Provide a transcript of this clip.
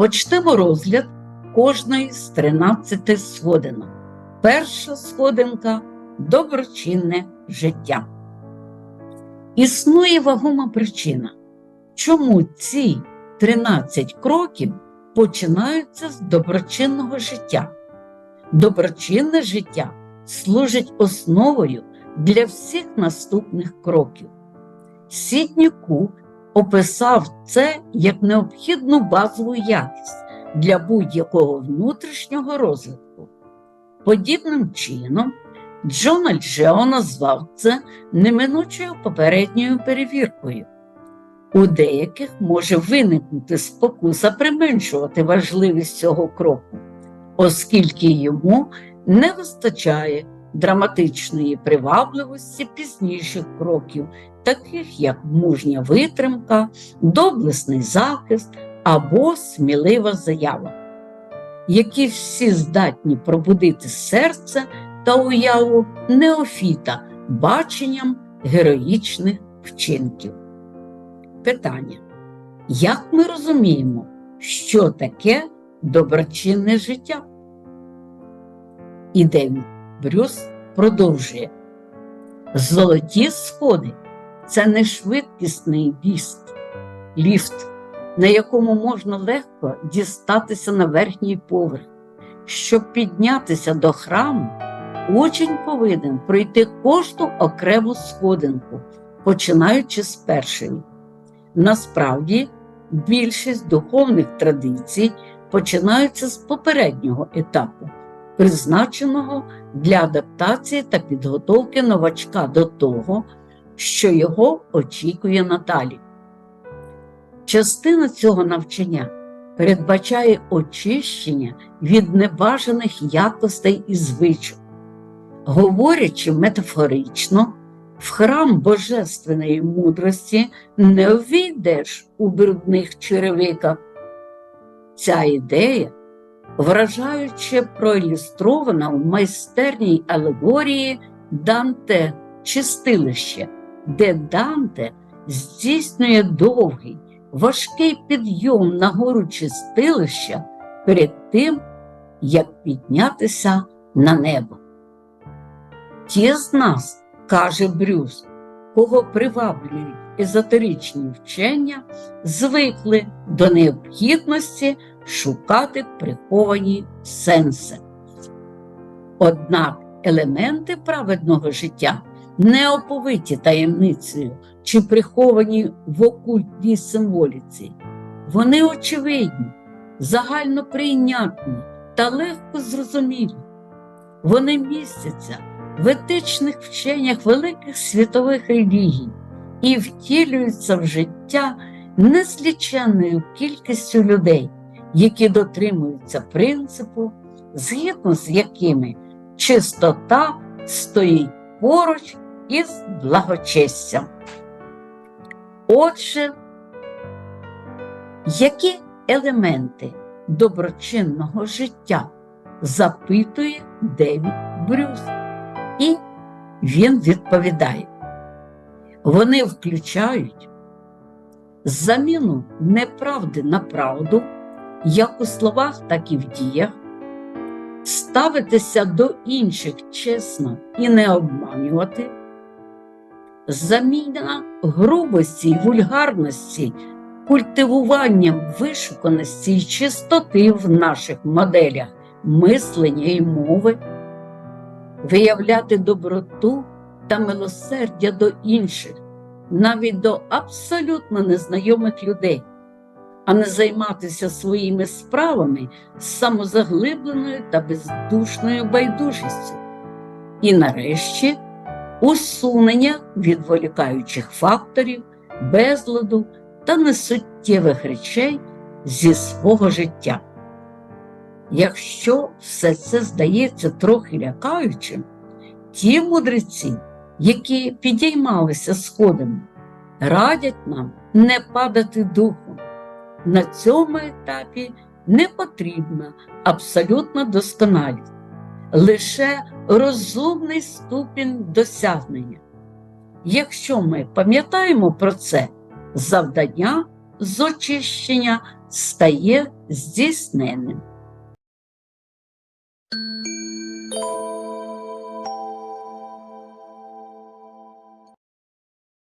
Почнемо розгляд кожної з 13 сходинок. Перша сходинка доброчинне життя. Існує вагома причина, чому ці 13 кроків починаються з доброчинного життя. Доброчинне життя служить основою для всіх наступних кроків. Сідній Кук описав це як необхідну базову якість для будь-якого внутрішнього розвитку. Подібним чином, Джона Джео назвав це неминучою попередньою перевіркою. У деяких може виникнути спокуса применшувати важливість цього кроку, оскільки йому не вистачає драматичної привабливості пізніших кроків, таких як мужня витримка, доблесний захист або смілива заява, які всі здатні пробудити серце та уяву неофіта баченням героїчних вчинків. Питання. Як ми розуміємо, що таке доброчинне життя? І Девід Брюс продовжує. Золоті сходи це не швидкісний віст, ліфт, на якому можна легко дістатися на верхній поверх. Щоб піднятися до храму, учень повинен пройти кожну окрему сходинку, починаючи з першої. Насправді, більшість духовних традицій починаються з попереднього етапу, призначеного для адаптації та підготовки новачка до того, що його очікує надалі. Частина цього навчання передбачає очищення від небажаних якостей і звичок. Говорячи метафорично, в храм божественної мудрості не увійдеш у брудних черевиках. Ця ідея, вражаюче проілюстрована в майстерній алегорії Данте Чистилище, де Данте здійснює довгий, важкий підйом на гору чистилища перед тим, як піднятися на небо. Ті з нас, каже Брюс, кого приваблюють езотеричні вчення, звикли до необхідності шукати приховані сенси. Однак елементи праведного життя не оповиті таємницею чи приховані в окультній символіці. Вони очевидні, загально прийнятні та легко зрозумілі. Вони містяться в етичних вченнях великих світових релігій і втілюються в життя незліченною кількістю людей, які дотримуються принципу, згідно з якими чистота стоїть поруч із благочестям. Отже, які елементи доброчинного життя запитує Девід Брюс? І він відповідає: вони включають заміну неправди на правду, як у словах, так і в діях, ставитися до інших чесно і не обманювати, заміна грубості й вульгарності культивуванням вишуканості й чистоти в наших моделях мислення і мови, виявляти доброту та милосердя до інших, навіть до абсолютно незнайомих людей, а не займатися своїми справами з самозаглибленою та бездушною байдужістю. І нарешті усунення відволікаючих факторів, безладу та несуттєвих речей зі свого життя. Якщо все це здається трохи лякаючим, ті мудреці, які підіймалися сходами, радять нам не падати духом. На цьому етапі не потрібна абсолютна досконалість, лише розумний ступінь досягнення. Якщо ми пам'ятаємо про це, завдання з очищення стає здійсненим.